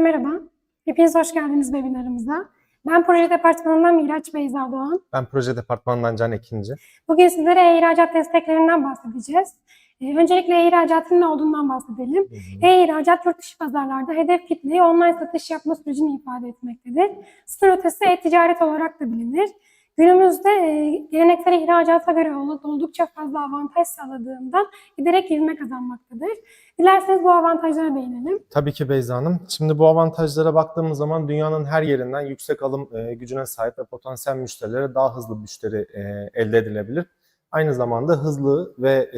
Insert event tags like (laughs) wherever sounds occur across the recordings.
Merhaba, hepiniz hoş geldiniz webinarımıza. Ben proje departmanından Miraç Beyza Doğan. Ben proje departmanından Can Ekinci. Bugün sizlere e-ihracat desteklerinden bahsedeceğiz. Ee, öncelikle e-ihracatın ne olduğundan bahsedelim. E-ihracat yurt dışı pazarlarda hedef kitleyi online satış yapma sürecini ifade etmektedir. Sınır ötesi e-ticaret olarak da bilinir. Günümüzde e, geleneksel ihracata göre ol- oldukça fazla avantaj sağladığından giderek ivme kazanmaktadır. Dilerseniz bu avantajlara değinelim. Tabii ki Beyza Hanım. Şimdi bu avantajlara baktığımız zaman dünyanın her yerinden yüksek alım e, gücüne sahip ve potansiyel müşterilere daha hızlı müşteri e, elde edilebilir. Aynı zamanda hızlı ve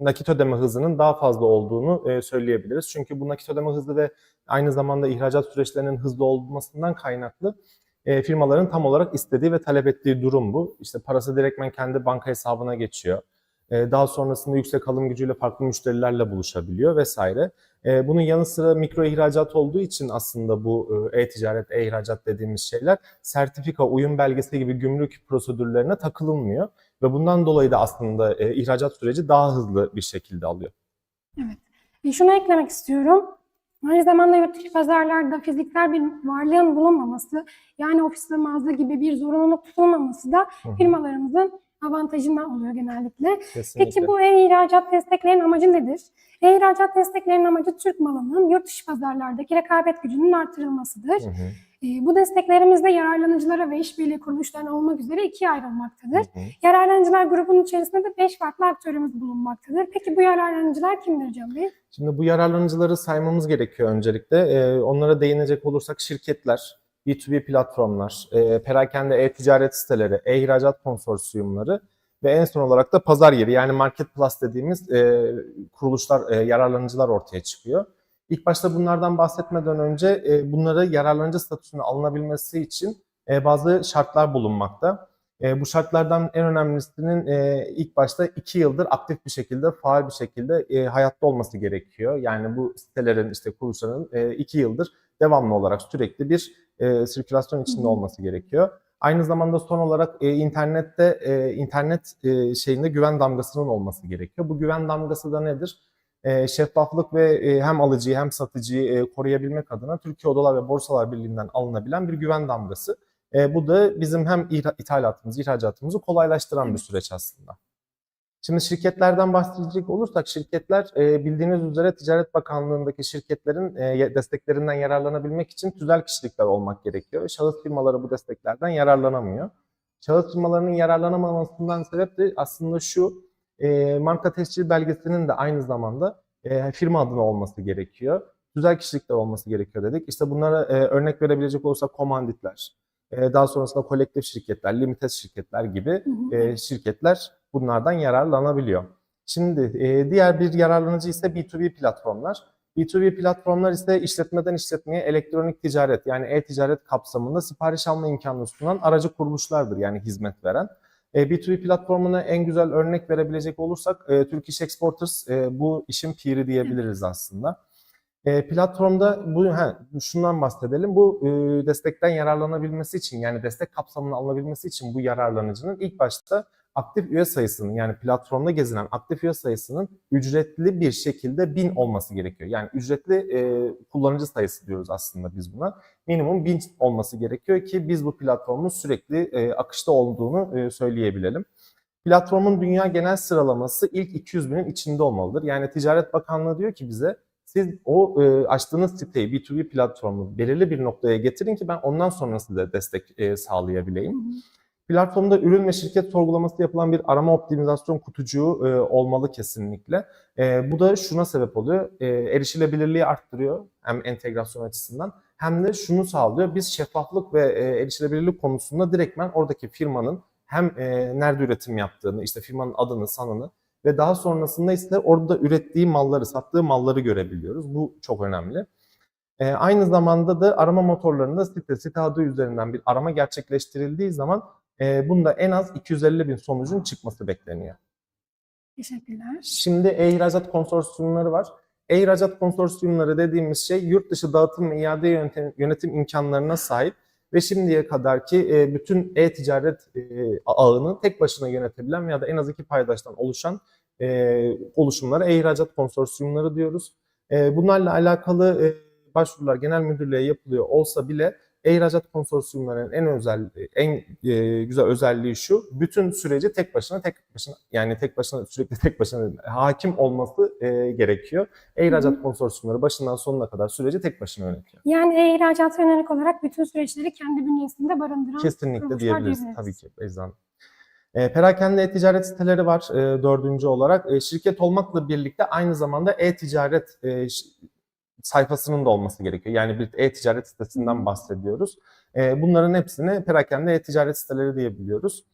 nakit ödeme hızının daha fazla olduğunu söyleyebiliriz. Çünkü bu nakit ödeme hızı ve aynı zamanda ihracat süreçlerinin hızlı olmasından kaynaklı e, firmaların tam olarak istediği ve talep ettiği durum bu. İşte parası direktmen kendi banka hesabına geçiyor. E, Daha sonrasında yüksek alım gücüyle farklı müşterilerle buluşabiliyor vesaire. E, Bunun yanı sıra mikro ihracat olduğu için aslında bu e, e-ticaret, e-ihracat dediğimiz şeyler sertifika, uyum belgesi gibi gümrük prosedürlerine takılınmıyor. Ve bundan dolayı da aslında e, ihracat süreci daha hızlı bir şekilde alıyor. E, şunu eklemek istiyorum. Aynı zamanda yurt dışı pazarlarda fiziksel bir varlığın bulunmaması, yani ofis ve mağaza gibi bir zorunluluk tutulmaması da firmalarımızın avantajından oluyor genellikle. Kesinlikle. Peki bu e-ihracat desteklerinin amacı nedir? E-ihracat desteklerinin amacı Türk malının yurt dışı pazarlardaki rekabet gücünün artırılmasıdır. Hı hı, bu desteklerimizde yararlanıcılara ve işbirliği kuruluşlarına olmak üzere ikiye ayrılmaktadır. hı hı. Yararlanıcılar grubunun içerisinde de 5 farklı aktörümüz bulunmaktadır. Peki bu yararlanıcılar kimdir Can Bey? Şimdi bu yararlanıcıları saymamız gerekiyor öncelikle. Ee, onlara değinecek olursak şirketler, B2B platformlar, e, perakende e-ticaret siteleri, e-ihracat konsorsiyumları ve en son olarak da pazar yeri yani marketplace dediğimiz e, kuruluşlar, e, yararlanıcılar ortaya çıkıyor. İlk başta bunlardan bahsetmeden önce e, bunları yararlanıcı statüsüne alınabilmesi için e, bazı şartlar bulunmakta. E, bu şartlardan en önemlisinin e, ilk başta iki yıldır aktif bir şekilde, faal bir şekilde e, hayatta olması gerekiyor. Yani bu sitelerin, işte kuruluşların e, iki yıldır devamlı olarak sürekli bir e, sirkülasyon içinde olması gerekiyor. Aynı zamanda son olarak e, internette e, internet e, şeyinde güven damgasının olması gerekiyor. Bu güven damgası da nedir? E, şeffaflık ve e, hem alıcıyı hem satıcıyı e, koruyabilmek adına Türkiye Odalar ve Borsalar Birliği'nden alınabilen bir güven damgası. Bu da bizim hem ithalatımızı, ihracatımızı kolaylaştıran bir süreç aslında. Şimdi şirketlerden bahsedecek olursak şirketler bildiğiniz üzere Ticaret Bakanlığı'ndaki şirketlerin desteklerinden yararlanabilmek için tüzel kişilikler olmak gerekiyor. Şahıs firmaları bu desteklerden yararlanamıyor. Şahıs firmalarının yararlanamamasından sebep de aslında şu, e, marka tescil belgesinin de aynı zamanda e, firma adına olması gerekiyor. Tüzel kişilikler olması gerekiyor dedik. İşte bunlara e, örnek verebilecek olursak komanditler, e, daha sonrasında kolektif şirketler, limited şirketler gibi e, şirketler bunlardan yararlanabiliyor. Şimdi e, diğer bir yararlanıcı ise B2B platformlar. B2B platformlar ise işletmeden işletmeye elektronik ticaret yani e-ticaret kapsamında sipariş alma imkanı sunan aracı kuruluşlardır yani hizmet veren. E, B2B platformuna en güzel örnek verebilecek olursak e, Turkish Exporters e, bu işin piri diyebiliriz aslında. E, platformda bu ha, şundan bahsedelim. Bu e, destekten yararlanabilmesi için yani destek kapsamına alınabilmesi için bu yararlanıcının ilk başta aktif üye sayısının yani platformda gezinen aktif üye sayısının ücretli bir şekilde 1000 olması gerekiyor. Yani ücretli e, kullanıcı sayısı diyoruz aslında biz buna. Minimum 1000 olması gerekiyor ki biz bu platformun sürekli e, akışta olduğunu e, söyleyebilelim. Platformun dünya genel sıralaması ilk 200 binin içinde olmalıdır. Yani Ticaret Bakanlığı diyor ki bize siz o e, açtığınız siteyi B2B platformu belirli bir noktaya getirin ki ben ondan sonra size destek e, sağlayabileyim. Hı hı. Platformda ürün ve şirket sorgulaması yapılan bir arama optimizasyon kutucuğu e, olmalı kesinlikle. E, bu da şuna sebep oluyor. E, erişilebilirliği arttırıyor hem entegrasyon açısından hem de şunu sağlıyor. Biz şeffaflık ve e, erişilebilirlik konusunda direktmen oradaki firmanın hem e, nerede üretim yaptığını, işte firmanın adını, sanını ve daha sonrasında ise orada ürettiği malları, sattığı malları görebiliyoruz. Bu çok önemli. E, aynı zamanda da arama motorlarında site, site adı üzerinden bir arama gerçekleştirildiği zaman e, bunda en az 250 bin sonucun çıkması bekleniyor. Teşekkürler. Şimdi e-ihracat konsorsiyumları var. E-ihracat konsorsiyumları dediğimiz şey yurt dışı dağıtım ve iade yönetim, yönetim imkanlarına sahip ve şimdiye kadarki e, bütün e-ticaret e, ağını tek başına yönetebilen ya da en az iki paydaştan oluşan e, oluşumlara e-ihracat konsorsiyumları diyoruz. E, bunlarla alakalı e, başvurular genel müdürlüğe yapılıyor olsa bile e-ihracat konsorsiyumlarının en özel en e, güzel özelliği şu. Bütün süreci tek başına tek başına yani tek başına sürekli tek başına hakim olması e, gerekiyor. E-ihracat konsorsiyumları başından sonuna kadar süreci tek başına yönetiyor. Yani e-ihracata yönelik olarak bütün süreçleri kendi bünyesinde barındıran Kesinlikle diyebiliriz. Tabii ki Hanım. E, perakende e-ticaret siteleri var e, dördüncü olarak. E, şirket olmakla birlikte aynı zamanda e-ticaret e, sayfasının da olması gerekiyor. Yani bir e-ticaret sitesinden bahsediyoruz. E, bunların hepsini perakende e-ticaret siteleri diyebiliyoruz.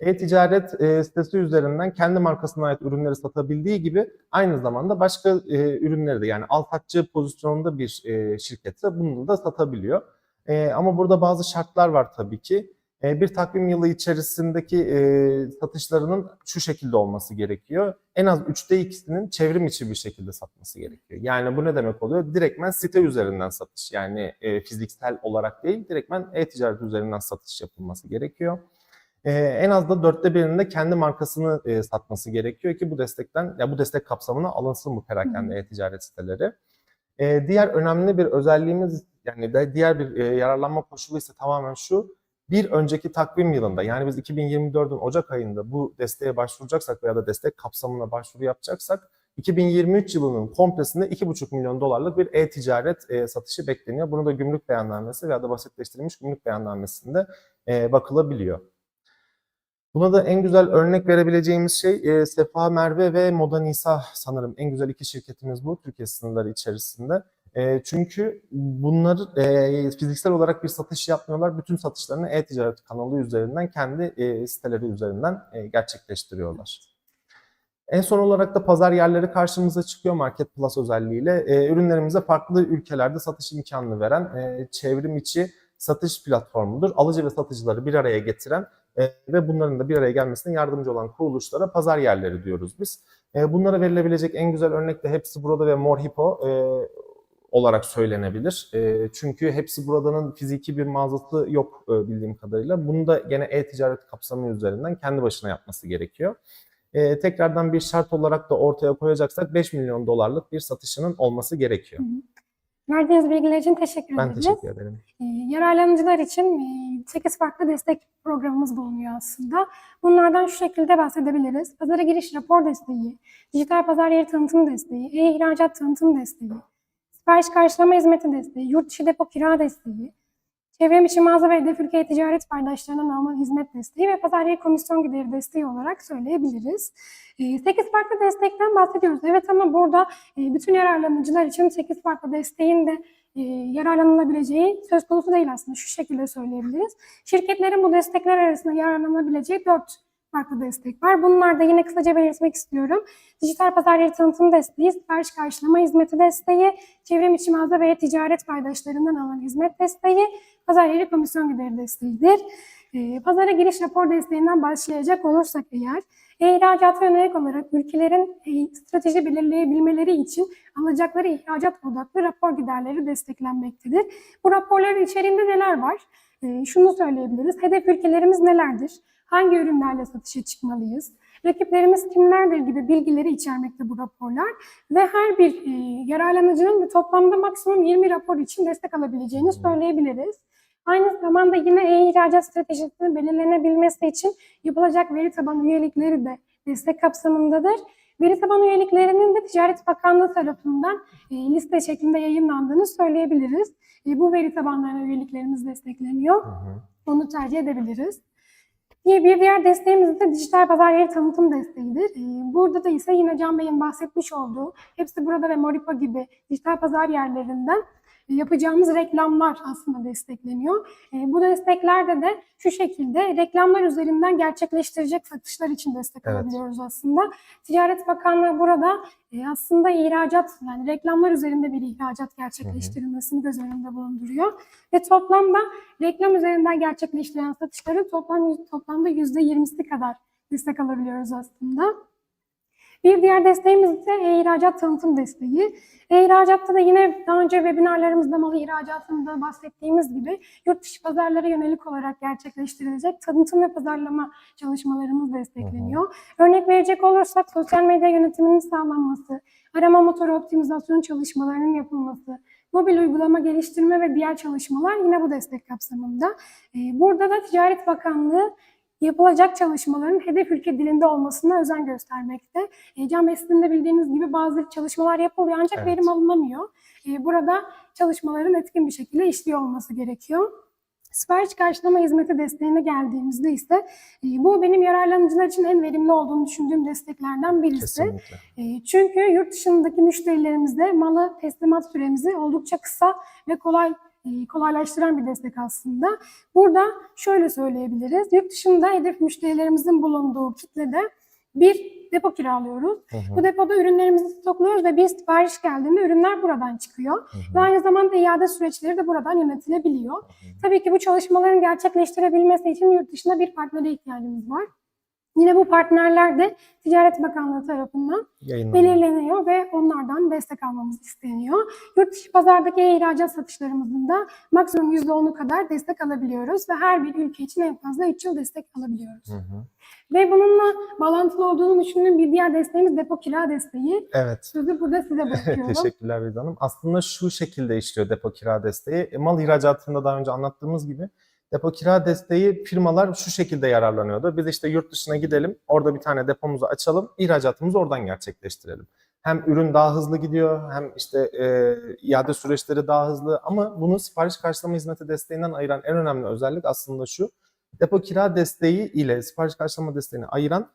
E-ticaret e, sitesi üzerinden kendi markasına ait ürünleri satabildiği gibi aynı zamanda başka e, ürünleri de yani altatçı pozisyonunda bir e, şirketse bunu da satabiliyor. E, ama burada bazı şartlar var tabii ki. E, bir takvim yılı içerisindeki e, satışlarının şu şekilde olması gerekiyor. En az üçte ikisinin çevrim içi bir şekilde satması gerekiyor. Yani bu ne demek oluyor? Direktmen site üzerinden satış. Yani e, fiziksel olarak değil, direktmen e-ticaret üzerinden satış yapılması gerekiyor. E, en az da dörtte birinin de kendi markasını e, satması gerekiyor ki bu destekten, ya bu destek kapsamına alınsın bu perakende e-ticaret siteleri. E, diğer önemli bir özelliğimiz yani de diğer bir e, yararlanma koşulu ise tamamen şu. Bir önceki takvim yılında yani biz 2024'ün Ocak ayında bu desteğe başvuracaksak veya da destek kapsamına başvuru yapacaksak 2023 yılının komplesinde 2,5 milyon dolarlık bir e-ticaret e, satışı bekleniyor. Bunu da gümrük beyannamesi veya da basitleştirilmiş gümrük beyannamesinde e, bakılabiliyor. Buna da en güzel örnek verebileceğimiz şey e, Sefa Merve ve Moda Nisa sanırım en güzel iki şirketimiz bu Türkiye sınırları içerisinde. E, çünkü bunlar e, fiziksel olarak bir satış yapmıyorlar. Bütün satışlarını e-ticaret kanalı üzerinden kendi e, siteleri üzerinden e, gerçekleştiriyorlar. En son olarak da pazar yerleri karşımıza çıkıyor Market Plus özelliğiyle. E, ürünlerimize farklı ülkelerde satış imkanını veren çevrim içi satış platformudur. Alıcı ve satıcıları bir araya getiren ve bunların da bir araya gelmesine yardımcı olan kuruluşlara pazar yerleri diyoruz biz. Bunlara verilebilecek en güzel örnek de hepsi burada ve Morhipo e, olarak söylenebilir. E, çünkü hepsi buradanın fiziki bir mağazası yok e, bildiğim kadarıyla. Bunu da gene e-ticaret kapsamı üzerinden kendi başına yapması gerekiyor. E, tekrardan bir şart olarak da ortaya koyacaksak 5 milyon dolarlık bir satışının olması gerekiyor. Verdiğiniz bilgiler için teşekkür Ben ederiz. teşekkür ederim. E, yararlanıcılar için 8 farklı destek programımız bulunuyor aslında. Bunlardan şu şekilde bahsedebiliriz. Pazara giriş rapor desteği, dijital pazar yeri tanıtım desteği, e-ihracat tanıtım desteği, sipariş karşılama hizmeti desteği, yurt dışı depo kira desteği, çevrim içi mağaza ve hedef ülke ticaret paydaşlarından alınan hizmet desteği ve pazar yeri komisyon gideri desteği olarak söyleyebiliriz. 8 farklı destekten bahsediyoruz. Evet ama burada e, bütün yararlanıcılar için 8 farklı desteğin de e, yararlanılabileceği söz konusu değil aslında. Şu şekilde söyleyebiliriz. Şirketlerin bu destekler arasında yararlanabileceği 4 farklı destek var. Bunlar da yine kısaca belirtmek istiyorum. Dijital pazar yeri tanıtım desteği, sipariş karşılama hizmeti desteği, çevrim içi mağaza ve ticaret paydaşlarından alınan hizmet desteği, pazar yeri komisyon gideri desteğidir. E, pazara giriş rapor desteğinden başlayacak olursak eğer, e-ihracata yönelik olarak ülkelerin e, strateji belirleyebilmeleri için alacakları ihracat odaklı rapor giderleri desteklenmektedir. Bu raporların içeriğinde neler var? E, şunu söyleyebiliriz. Hedef ülkelerimiz nelerdir? Hangi ürünlerle satışa çıkmalıyız? Rakiplerimiz kimlerdir gibi bilgileri içermekte bu raporlar ve her bir e, yararlanıcının da toplamda maksimum 20 rapor için destek alabileceğini söyleyebiliriz. Aynı zamanda yine e-ihracat stratejisinin belirlenebilmesi için yapılacak veri tabanı üyelikleri de destek kapsamındadır. Veri tabanı üyeliklerinin de Ticaret Bakanlığı tarafından e, liste şeklinde yayınlandığını söyleyebiliriz. E, bu veri tabanlarına üyeliklerimiz destekleniyor. Hı hı. Onu tercih edebiliriz. Diye bir diğer desteğimiz de dijital pazar yeri tanıtım desteğidir. Ee, Burada da ise yine Can Bey'in bahsetmiş olduğu hepsi burada ve Moripa gibi dijital pazar yerlerinden yapacağımız reklamlar aslında destekleniyor. E, Bu desteklerde de şu şekilde reklamlar üzerinden gerçekleştirecek satışlar için destek Evet. alabiliyoruz aslında. Ticaret Bakanlığı burada e, aslında ihracat yani reklamlar üzerinde bir ihracat gerçekleştirilmesini göz önünde bulunduruyor. Ve toplamda reklam üzerinden gerçekleştirilen satışların toplam toplamda %20'si kadar destek alabiliyoruz aslında. Bir diğer desteğimiz ise e-ihracat tanıtım desteği. E-ihracatta da yine daha önce webinarlarımızda malı ihracatında bahsettiğimiz gibi yurt dışı pazarlara yönelik olarak gerçekleştirilecek tanıtım ve pazarlama çalışmalarımız destekleniyor. Örnek verecek olursak sosyal medya yönetiminin sağlanması, arama motoru optimizasyon çalışmalarının yapılması, mobil uygulama geliştirme ve diğer çalışmalar yine bu destek kapsamında. E, burada da Ticaret Bakanlığı yapılacak çalışmaların hedef ülke dilinde olmasına özen göstermekte. E, Can Bey sizin de bildiğiniz gibi bazı çalışmalar yapılıyor ancak Evet. verim alınamıyor. E, burada çalışmaların etkin bir şekilde işliyor olması gerekiyor. Sipariş karşılama hizmeti desteğine geldiğimizde ise e, bu benim yararlanıcılar için en verimli olduğunu düşündüğüm desteklerden birisi. Kesinlikle. E, Çünkü yurt dışındaki müşterilerimizde malı teslimat süremizi oldukça kısa ve kolay kolaylaştıran bir destek aslında. Burada şöyle söyleyebiliriz. Yurt dışında hedef müşterilerimizin bulunduğu kitlede bir depo kiralıyoruz. Hı hı, Bu depoda ürünlerimizi stokluyoruz ve bir sipariş geldiğinde ürünler buradan çıkıyor. hı hı, Ve aynı zamanda iade süreçleri de buradan yönetilebiliyor. hı hı. Tabii ki bu çalışmaların gerçekleştirebilmesi için yurt dışında bir partnere ihtiyacımız var. Yine bu partnerler de Ticaret Bakanlığı tarafından belirleniyor ve onlardan destek almamız isteniyor. Yurt dışı pazardaki e-ihracat satışlarımızın da maksimum %10'u kadar destek alabiliyoruz ve her bir ülke için en fazla 3 yıl destek alabiliyoruz. Hı hı. Ve bununla bağlantılı olduğunu düşündüğüm bir diğer desteğimiz depo kira desteği. Evet. Sözü burada size (laughs) bırakıyorum. Teşekkürler Beyza Hanım. Aslında şu şekilde işliyor depo kira desteği. E, Mal ihracatında daha önce anlattığımız gibi depo kira desteği firmalar şu şekilde yararlanıyordu. Biz işte yurt dışına gidelim, orada bir tane depomuzu açalım, ihracatımızı oradan gerçekleştirelim. Hem ürün daha hızlı gidiyor, hem işte e, iade süreçleri daha hızlı ama bunu sipariş karşılama hizmeti desteğinden ayıran en önemli özellik aslında şu. Depo kira desteği ile sipariş karşılama desteğini ayıran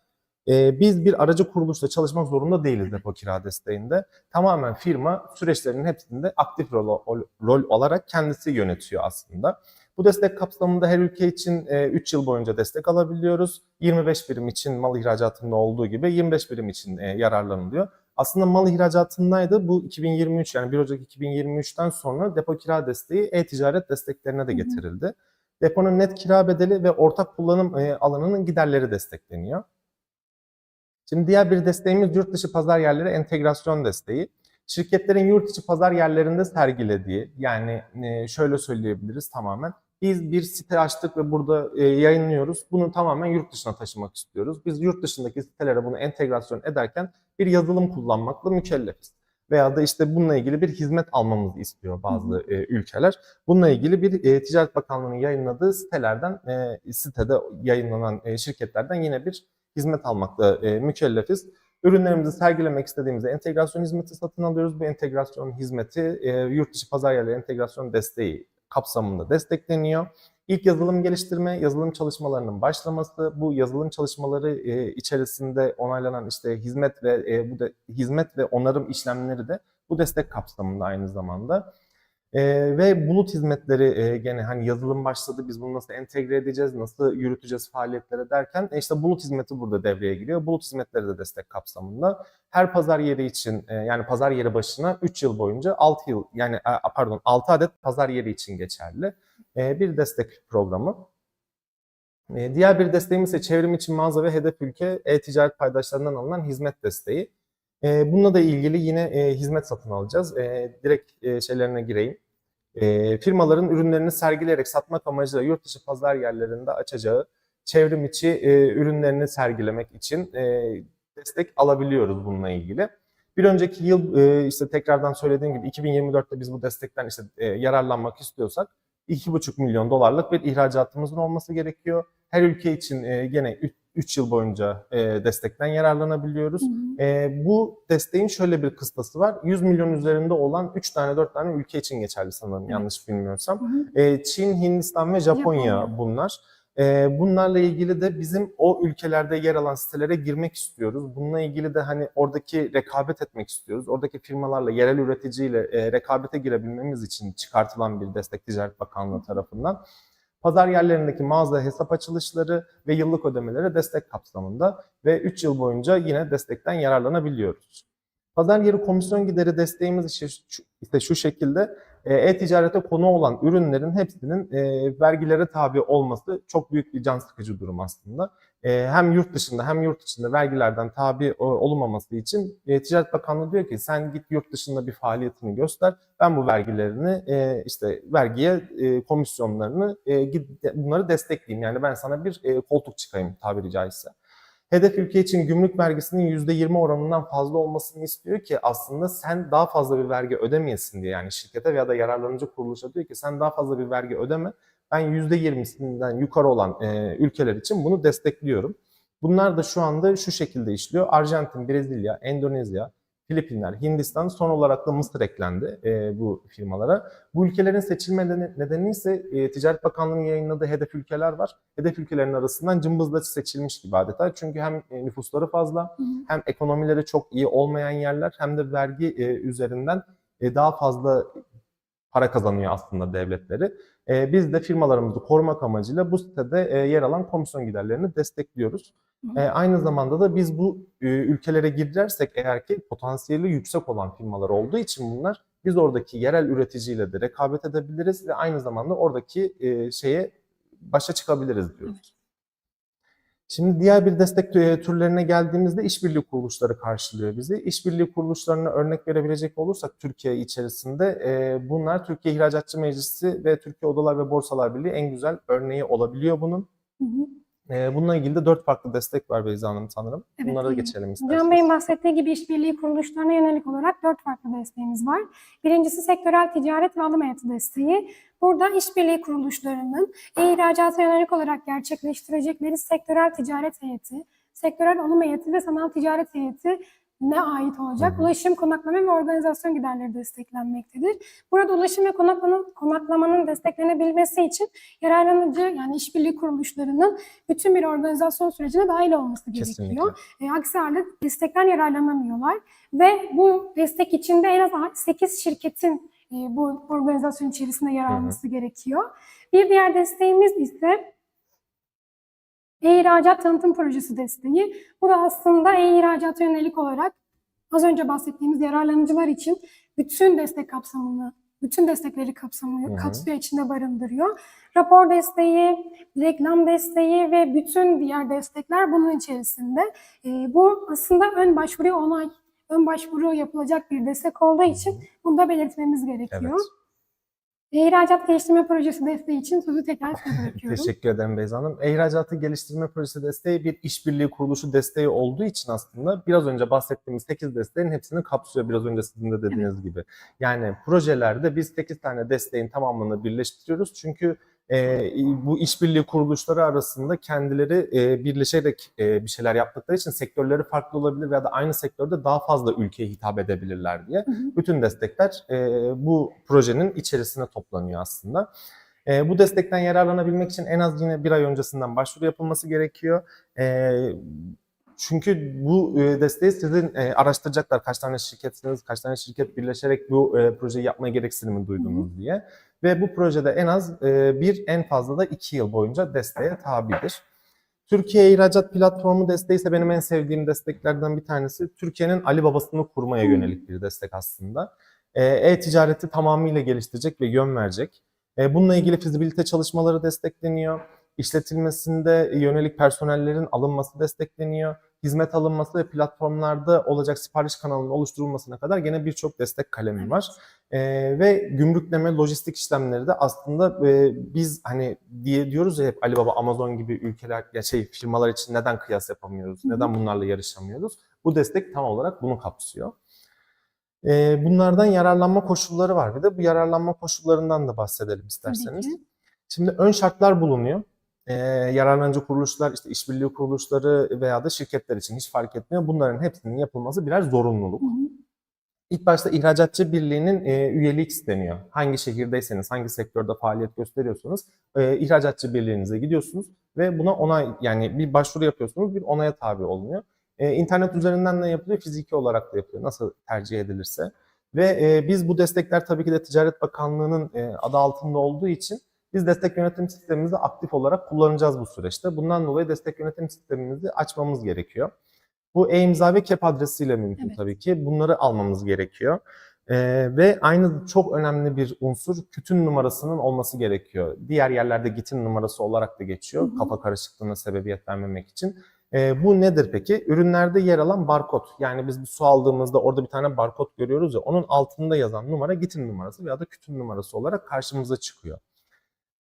e, biz bir aracı kuruluşla çalışmak zorunda değiliz depo kira desteğinde tamamen firma süreçlerinin hepsinde aktif rol, rol alarak kendisi yönetiyor aslında. Bu destek kapsamında her ülke için 3 yıl boyunca destek alabiliyoruz. 25 birim için mal ihracatında olduğu gibi 25 birim için e, yararlanılıyor. Aslında mal ihracatındaydı. Bu 2023 yani 1 Ocak 2023'ten sonra depo kira desteği e-ticaret desteklerine de Hı hı. getirildi. Deponun net kira bedeli ve ortak kullanım e, alanının giderleri destekleniyor. Şimdi diğer bir desteğimiz yurt dışı pazar yerleri entegrasyon desteği. Şirketlerin yurt içi pazar yerlerinde sergilediği, yani e, şöyle söyleyebiliriz tamamen. Biz bir site açtık ve burada e, yayınlıyoruz. Bunu tamamen yurt dışına taşımak istiyoruz. Biz yurt dışındaki sitelere bunu entegrasyon ederken bir yazılım kullanmakla mükellefiz. Veya da işte bununla ilgili bir hizmet almamızı istiyor bazı e, ülkeler. Bununla ilgili bir e, Ticaret Bakanlığı'nın yayınladığı sitelerden, e, sitede yayınlanan e, şirketlerden yine bir hizmet almakla e, mükellefiz. Ürünlerimizi sergilemek istediğimizde entegrasyon hizmeti satın alıyoruz. Bu entegrasyon hizmeti e, yurt dışı pazar yerleri entegrasyon desteği kapsamında destekleniyor. İlk yazılım geliştirme, yazılım çalışmalarının başlaması, bu yazılım çalışmaları e, içerisinde onaylanan işte hizmet ve e, bu da hizmet ve onarım işlemleri de bu destek kapsamında aynı zamanda. E, ve bulut hizmetleri e, gene hani yazılım başladı biz bunu nasıl entegre edeceğiz, nasıl yürüteceğiz faaliyetlere derken e, işte bulut hizmeti burada devreye giriyor. Bulut hizmetleri de destek kapsamında. Her pazar yeri için e, yani pazar yeri başına 3 yıl boyunca 6 yıl yani e, pardon 6 adet pazar yeri için geçerli e, bir destek programı. E, Diğer bir desteğimiz ise çevrim için mağaza ve hedef ülke e-ticaret paydaşlarından alınan hizmet desteği. E, Bununla da ilgili yine e, hizmet satın alacağız. E, Direkt e, şeylerine gireyim. E, Firmaların ürünlerini sergileyerek satmak amacıyla yurt dışı pazar yerlerinde açacağı çevrim içi e, ürünlerini sergilemek için e, destek alabiliyoruz bununla ilgili. Bir önceki yıl e, işte tekrardan söylediğim gibi 2024'te biz bu destekten işte e, yararlanmak istiyorsak 2,5 milyon dolarlık bir ihracatımızın olması gerekiyor. Her ülke için e, gene 3 yıl boyunca e, destekten yararlanabiliyoruz. Hı hı. E, bu desteğin şöyle bir kıstası var. 100 milyon üzerinde olan 3 tane 4 tane ülke için geçerli sanırım Evet. yanlış bilmiyorsam. Hı hı. E, Çin, Hindistan ve Japonya, Japonya. bunlar. E, bunlarla ilgili de bizim o ülkelerde yer alan sitelere girmek istiyoruz. Bununla ilgili de hani oradaki rekabet etmek istiyoruz. Oradaki firmalarla, yerel üreticiyle e, rekabete girebilmemiz için çıkartılan bir destek Ticaret Bakanlığı tarafından. Pazar yerlerindeki mağaza hesap açılışları ve yıllık ödemelere destek kapsamında ve 3 yıl boyunca yine destekten yararlanabiliyoruz. Pazar yeri komisyon gideri desteğimiz işte şu, şu şekilde e, e-ticarete konu olan ürünlerin hepsinin e, vergilere tabi olması çok büyük bir can sıkıcı durum aslında. E, hem yurt dışında hem yurt içinde vergilerden tabi e, olunmaması için e, Ticaret Bakanlığı diyor ki sen git yurt dışında bir faaliyetini göster. Ben bu vergilerini e, işte vergiye komisyonlarını bunları destekleyeyim. Yani ben sana bir koltuk çıkayım tabiri caizse. Hedef ülke için gümrük vergisinin %20 oranından fazla olmasını istiyor ki aslında sen daha fazla bir vergi ödemeyesin diye yani şirkete veya da yararlanıcı kuruluşa diyor ki sen daha fazla bir vergi ödeme. Ben %20'sinden yukarı olan e, ülkeler için bunu destekliyorum. Bunlar da şu anda şu şekilde işliyor. Arjantin, Brezilya, Endonezya, Filipinler, Hindistan son olarak da Mısır eklendi e, bu firmalara. Bu ülkelerin seçilme nedeni, ise e, Ticaret Bakanlığı'nın yayınladığı hedef ülkeler var. Hedef ülkelerin arasından cımbızla seçilmiş gibi adeta. Çünkü hem e, nüfusları fazla, hem ekonomileri çok iyi olmayan yerler hem de vergi e, üzerinden e, daha fazla para kazanıyor aslında devletleri. E, biz de firmalarımızı korumak amacıyla bu sitede e, yer alan komisyon giderlerini destekliyoruz. E, aynı zamanda da biz bu e, ülkelere girersek eğer ki potansiyeli yüksek olan firmalar olduğu için bunlar biz oradaki yerel üreticiyle de rekabet edebiliriz ve aynı zamanda oradaki e, şeye başa çıkabiliriz diyoruz. Şimdi diğer bir destek e, türlerine geldiğimizde işbirliği kuruluşları karşılıyor bizi. İşbirliği kuruluşlarına örnek verebilecek olursak Türkiye içerisinde e, bunlar Türkiye İhracatçı Meclisi ve Türkiye Odalar ve Borsalar Birliği en güzel örneği olabiliyor bunun. Hı hı. E, bununla ilgili de dört farklı destek var Beyza Hanım sanırım. Evet, Bunlara da e, geçelim isterseniz. Can Bey'in bahsettiği gibi işbirliği kuruluşlarına yönelik olarak dört farklı desteğimiz var. Birincisi sektörel ticaret ve alım heyeti desteği. Burada işbirliği kuruluşlarının e-ihracata yönelik olarak gerçekleştirecekleri sektörel ticaret heyeti, sektörel alım heyeti ve sanal ticaret heyeti ne ait olacak? Ulaşım, konaklama ve organizasyon giderleri desteklenmektedir. Burada ulaşım ve konaklamanın, konaklamanın desteklenebilmesi için yararlanıcı yani işbirliği kuruluşlarının bütün bir organizasyon sürecine dahil olması Kesinlikle. gerekiyor. E, aksi halde destekten yararlanamıyorlar. Ve bu destek içinde en az 8 şirketin e, bu organizasyon içerisinde yer alması gerekiyor. Bir diğer desteğimiz ise e-ihracat tanıtım projesi desteği. Bu da aslında e-ihracata yönelik olarak az önce bahsettiğimiz yararlanıcılar için bütün destek kapsamını, bütün destekleri Hı kapsamı, hı. kapsıyor içinde barındırıyor. Rapor desteği, reklam desteği ve bütün diğer destekler bunun içerisinde. Ee, bu aslında ön başvuru onay, ön başvuru yapılacak bir destek olduğu için bunu da belirtmemiz gerekiyor. Evet. E-ihracat geliştirme projesi desteği için sözü tekrar size (laughs) bırakıyorum. Teşekkür ederim Beyza Hanım. E-ihracatı geliştirme projesi desteği bir işbirliği kuruluşu desteği olduğu için aslında biraz önce bahsettiğimiz 8 desteğin hepsini kapsıyor biraz önce sizin de dediğiniz gibi. Yani projelerde biz 8 tane desteğin tamamını birleştiriyoruz. Çünkü e, bu işbirliği kuruluşları arasında kendileri e, birleşerek e, bir şeyler yaptıkları için sektörleri farklı olabilir veya da aynı sektörde daha fazla ülkeye hitap edebilirler diye. Hı hı. Bütün destekler e, bu projenin içerisine toplanıyor aslında. E, bu destekten yararlanabilmek için en az yine bir ay öncesinden başvuru yapılması gerekiyor. E, çünkü bu e, desteği sizin e, araştıracaklar kaç tane şirketsiniz, kaç tane şirket birleşerek bu e, projeyi yapmaya gereksinimi duydunuz diye. Ve bu projede en az bir en fazla da iki yıl boyunca desteğe tabidir. Türkiye İhracat Platformu desteği ise benim en sevdiğim desteklerden bir tanesi. Türkiye'nin Ali Babası'nı kurmaya yönelik bir destek aslında. E-ticareti tamamıyla geliştirecek ve yön verecek. Bununla ilgili fizibilite çalışmaları destekleniyor. İşletilmesinde yönelik personellerin alınması destekleniyor. Hizmet alınması ve platformlarda olacak sipariş kanalının oluşturulmasına kadar gene birçok destek kalemi var. E, ve gümrükleme, lojistik işlemleri de aslında e, biz hani diye diyoruz ya hep Alibaba, Amazon gibi ülkeler ya şey firmalar için neden kıyas yapamıyoruz? Neden bunlarla yarışamıyoruz? Bu destek tam olarak bunu kapsıyor. E, bunlardan yararlanma koşulları var. Bir de bu yararlanma koşullarından da bahsedelim isterseniz. Şimdi ön şartlar bulunuyor. Ee, yararlanıcı kuruluşlar, işte işbirliği kuruluşları veya da şirketler için hiç fark etmiyor. Bunların hepsinin yapılması birer zorunluluk. Hı hı. İlk başta İhracatçı Birliği'nin e, üyelik isteniyor. Hangi şehirdeyseniz, hangi sektörde faaliyet gösteriyorsanız e, İhracatçı Birliği'nize gidiyorsunuz ve buna onay yani bir başvuru yapıyorsunuz, bir onaya tabi olunuyor. E, internet üzerinden de yapılıyor, fiziki olarak da yapılıyor. Nasıl tercih edilirse. Ve e, biz bu destekler tabii ki de Ticaret Bakanlığı'nın e, adı altında olduğu için biz destek yönetim sistemimizi aktif olarak kullanacağız bu süreçte. Bundan dolayı destek yönetim sistemimizi açmamız gerekiyor. Bu e-imza ve KEP adresiyle mümkün Evet. tabii ki. Bunları almamız gerekiyor. Ee, ve aynı çok önemli bir unsur kütün numarasının olması gerekiyor. Diğer yerlerde gitin numarası olarak da geçiyor. Hı hı. Kafa karışıklığına sebebiyet vermemek için. Ee, bu nedir peki? Ürünlerde yer alan barkod. Yani biz bir su aldığımızda orada bir tane barkod görüyoruz ya onun altında yazan numara gitin numarası veya da kütün numarası olarak karşımıza çıkıyor.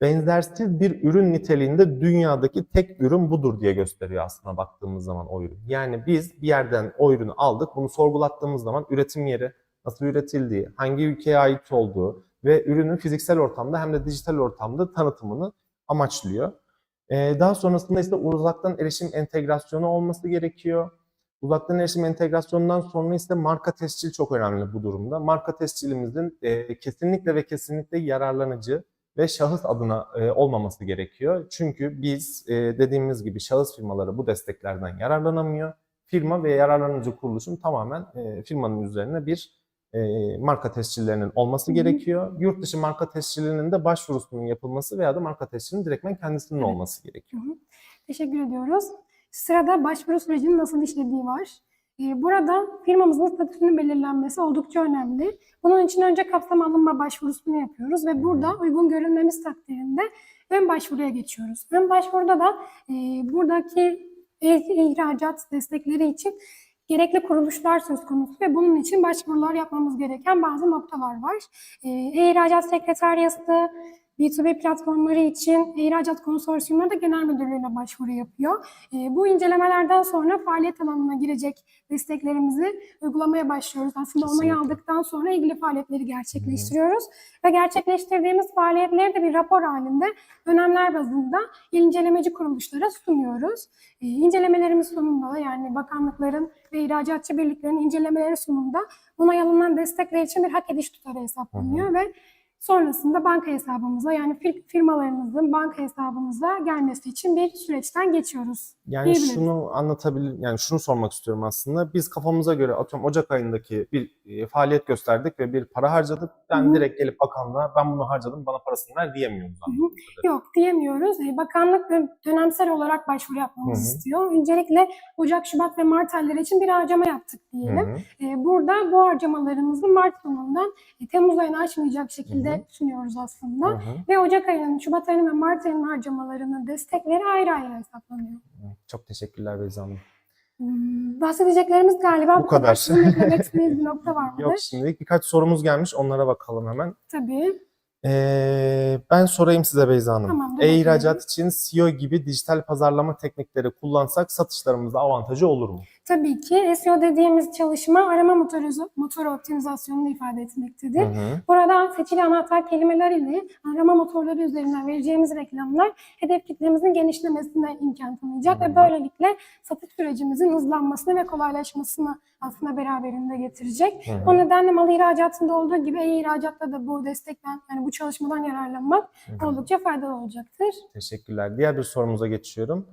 Benzersiz bir ürün niteliğinde dünyadaki tek ürün budur diye gösteriyor aslında baktığımız zaman o ürün. Yani biz bir yerden o ürünü aldık, bunu sorgulattığımız zaman üretim yeri, nasıl üretildiği, hangi ülkeye ait olduğu ve ürünün fiziksel ortamda hem de dijital ortamda tanıtımını amaçlıyor. Ee, daha sonrasında işte uzaktan erişim entegrasyonu olması gerekiyor. Uzaktan erişim entegrasyonundan sonra ise marka tescil çok önemli bu durumda. Marka tescilimizin e, kesinlikle ve kesinlikle yararlanıcı ve şahıs adına e, olmaması gerekiyor. Çünkü biz e, dediğimiz gibi şahıs firmaları bu desteklerden yararlanamıyor. Firma ve yararlanıcı kuruluşun tamamen e, firmanın üzerine bir e, marka tescillerinin olması gerekiyor. Yurt dışı marka tescilinin de başvurusunun yapılması veya da marka tescilinin direktmen kendisinin Evet. olması gerekiyor. Teşekkür ediyoruz. Sırada başvuru sürecinin nasıl işlediği var. Ee, Burada firmamızın statüsünün belirlenmesi oldukça önemli. Bunun için önce kapsam alınma başvurusunu yapıyoruz ve burada uygun görülmemiz takdirinde ön başvuruya geçiyoruz. Ön başvuruda da e, buradaki ihracat destekleri için gerekli kuruluşlar söz konusu ve bunun için başvurular yapmamız gereken bazı noktalar var. E, E-İhracat Sekreteryası, B2B platformları için ihracat konsorsiyumları da genel müdürlüğüne başvuru yapıyor. E, bu incelemelerden sonra faaliyet alanına girecek desteklerimizi uygulamaya başlıyoruz. Aslında onayı aldıktan sonra ilgili faaliyetleri gerçekleştiriyoruz. Ve gerçekleştirdiğimiz faaliyetleri de bir rapor halinde dönemler bazında incelemeci kuruluşlara sunuyoruz. E, incelemelerimiz sonunda da yani bakanlıkların ve ihracatçı birliklerin incelemeleri sonunda onay alınan destekler için bir hak ediş tutarı hesaplanıyor ve sonrasında banka hesabımıza yani fir- firmalarımızın banka hesabımıza gelmesi için bir süreçten geçiyoruz. Yani şunu anlatabilir, yani şunu sormak istiyorum aslında. Biz kafamıza göre atıyorum Ocak ayındaki bir e, faaliyet gösterdik ve bir para harcadık. Ben Hı direkt gelip bakanlığa ben bunu harcadım bana parasını ver diyemiyoruz. Yok diyemiyoruz. E, Bakanlık dön- dönemsel olarak başvuru yapmamızı Hı istiyor. Öncelikle Ocak, Şubat ve Mart ayları için bir harcama yaptık diyelim. hı. E, Burada bu harcamalarımızı Mart sonundan e, Temmuz ayını aşmayacak şekilde Hı. sunuyoruz aslında. Hı hı. Ve Ocak ayının, Şubat ayının ve Mart ayının harcamalarının destekleri ayrı ayrı hesaplanıyor. Çok teşekkürler Beyza Hanım. Hmm, bahsedeceklerimiz galiba Bu bu kadar. kadar. Sizin eklemek istediğiniz bir nokta var (laughs) mıdır? Yok şimdilik birkaç sorumuz gelmiş onlara bakalım hemen. Tabii. Ee, ben sorayım size Beyza Hanım. Tamamdır, E-ihracat için SEO gibi dijital pazarlama teknikleri kullansak satışlarımızda avantajı olur mu? Tabii ki SEO dediğimiz çalışma arama motoru, motoru optimizasyonunu ifade etmektedir. Hı hı. Burada seçili anahtar kelimeler ile arama motorları üzerinden vereceğimiz reklamlar hedef kitlemizin genişlemesine imkan tanıyacak Hı hı. ve böylelikle satış sürecimizin hızlanmasını ve kolaylaşmasını aslında beraberinde getirecek. Hı hı. O nedenle mal ihracatında olduğu gibi e-ihracatta da bu destekten, yani bu çalışmadan yararlanmak Hı hı. oldukça faydalı olacaktır. Teşekkürler. Diğer bir sorumuza geçiyorum.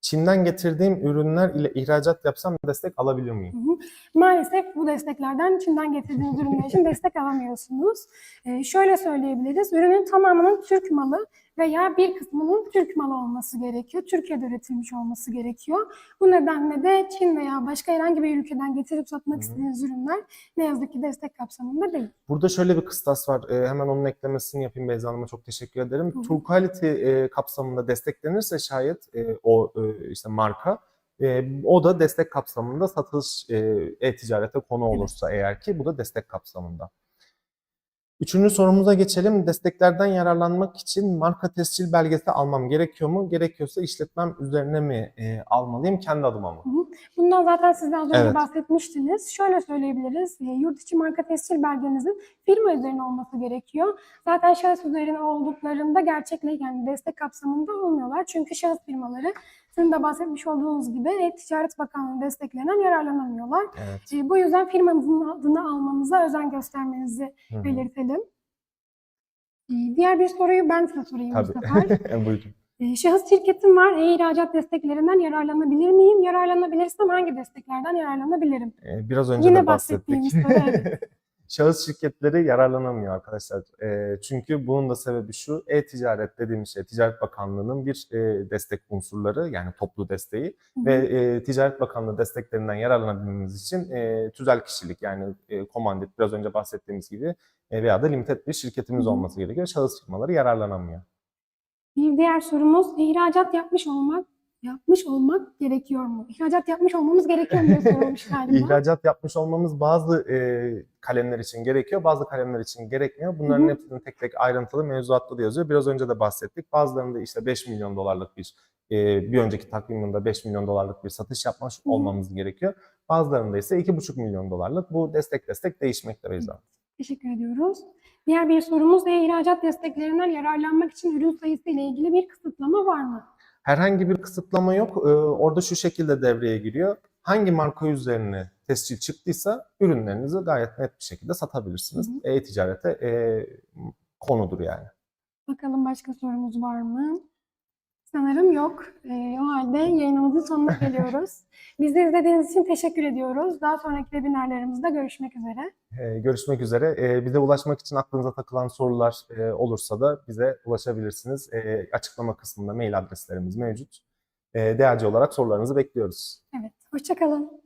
Çin'den getirdiğim ürünler ile ihracat yapsam destek alabilir miyim? Hı hı. Maalesef bu desteklerden Çin'den getirdiğiniz ürünler için destek alamıyorsunuz. Ee, şöyle söyleyebiliriz, ürünün tamamının Türk malı veya bir kısmının Türk malı olması gerekiyor. Türkiye'de üretilmiş olması gerekiyor. Bu nedenle de Çin veya başka herhangi bir ülkeden getirip satmak istediğiniz ürünler ne yazık ki destek kapsamında değil. Burada şöyle bir kıstas var. Ee, hemen onun eklemesini yapayım Beyza Hanım'a çok teşekkür ederim. Hı hı. True Quality e, kapsamında desteklenirse şayet e, o e, işte marka e, o da destek kapsamında satış e, e-ticarete konu Evet. olursa eğer ki bu da destek kapsamında. Üçüncü sorumuza geçelim. Desteklerden yararlanmak için marka tescil belgesi almam gerekiyor mu? Gerekiyorsa işletmem üzerine mi e, almalıyım, kendi adıma mı? Bundan zaten siz az önce Evet. bahsetmiştiniz. Şöyle söyleyebiliriz. e, Yurt içi marka tescil belgenizin firma üzerine olması gerekiyor. Zaten şahıs üzerine olduklarında gerçekle yani destek kapsamında olmuyorlar. Çünkü şahıs firmaları sizin de bahsetmiş olduğunuz gibi E-Ticaret Bakanlığı desteklerinden yararlanamıyorlar. Evet. E, Bu yüzden firmanızın adını almanıza özen göstermenizi Hı hı. belirtelim. E, Diğer bir soruyu ben size sorayım bu sefer. (laughs) Tabii. Buyurun. E, Şahıs şirketim var. E-ihracat desteklerinden yararlanabilir miyim? Yararlanabilirsem hangi desteklerden yararlanabilirim? Ee, Biraz önce Yine de bahsettik. bahsettiğimiz soru, evet. (laughs) Şahıs şirketleri yararlanamıyor arkadaşlar. Ee, çünkü bunun da sebebi şu, e-ticaret dediğimiz şey, Ticaret Bakanlığı'nın bir e, destek unsurları, yani toplu desteği Hı ve e, Ticaret Bakanlığı desteklerinden yararlanabilmemiz için e, tüzel kişilik, yani e, komandit, biraz önce bahsettiğimiz gibi e, veya da limited bir şirketimiz hı. olması gerekiyor. Şahıs firmaları yararlanamıyor. Bir diğer sorumuz ihracat yapmış olmak yapmış olmak gerekiyor mu? İhracat yapmış olmamız gerekiyor mu diye (laughs) sorulmuş galiba. İhracat yapmış olmamız bazı e, kalemler için gerekiyor, bazı kalemler için gerekmiyor. Bunların Hı hı. hepsinin tek tek ayrıntılı mevzuatta da yazıyor. Biraz önce de bahsettik. Bazılarında işte 5 milyon dolarlık bir e, bir önceki takvim yılında 5 milyon dolarlık bir satış yapmış hı. olmamız gerekiyor. Bazılarında ise 2,5 milyon dolarlık. Bu destek destek değişmekte Beyza. Teşekkür ediyoruz. Diğer bir sorumuz e-ihracat desteklerinden yararlanmak için ürün sayısı ile ilgili bir kısıtlama var mı? Herhangi bir kısıtlama yok. Ee, orada şu şekilde devreye giriyor. Hangi marka üzerine tescil çıktıysa ürünlerinizi gayet net bir şekilde satabilirsiniz. E-ticarete e, konudur yani. Bakalım başka sorumuz var mı? Sanırım yok. Ee, o halde yayınımızın sonuna geliyoruz. (laughs) Bizi izlediğiniz için teşekkür ediyoruz. Daha sonraki webinarlarımızda görüşmek üzere. Ee, görüşmek üzere. Ee, bize ulaşmak için aklınıza takılan sorular e, olursa da bize ulaşabilirsiniz. Ee, açıklama kısmında mail adreslerimiz mevcut. Ee, değerci olarak sorularınızı bekliyoruz. Evet, hoşçakalın.